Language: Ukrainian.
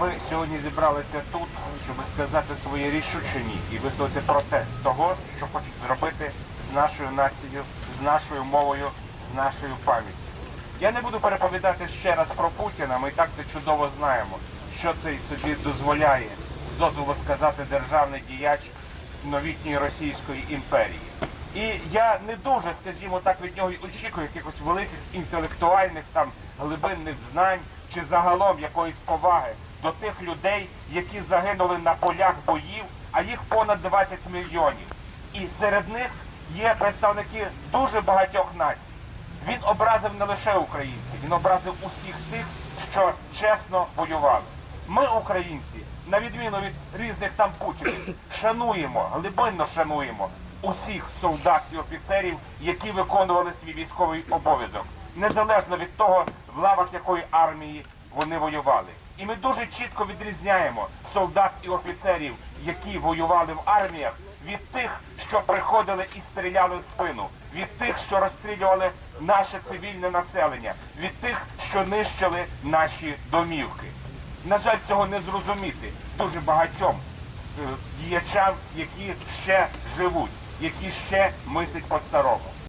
Ми сьогодні зібралися тут, щоб сказати своє рішуче ні і висловити протест того, що хочуть зробити з нашою нацією, з нашою мовою, з нашою пам'яттю. Я не буду переповідати ще раз про Путіна. Ми так це чудово знаємо, що це собі дозволяє з дозволу сказати державний діяч новітньої Російської імперії. І я не дуже, скажімо так, від нього очікую якихось великих інтелектуальних там глибинних знань чи загалом якоїсь поваги до тих людей, які загинули на полях боїв, а їх понад 20 мільйонів. І серед них є представники дуже багатьох націй. Він образив не лише українців, він образив усіх тих, що чесно воювали. Ми, українці, на відміну від різних там путінів, шануємо, глибинно шануємо усіх солдат і офіцерів, які виконували свій військовий обов'язок, незалежно від того, в лавах якої армії вони воювали. І ми дуже чітко відрізняємо солдат і офіцерів, які воювали в арміях, від тих, що приходили і стріляли в спину, від тих, що розстрілювали наше цивільне населення, від тих, що нищили наші домівки. На жаль, цього не зрозуміти дуже багатьом е, діячам, які ще живуть, які ще мислять по-старому.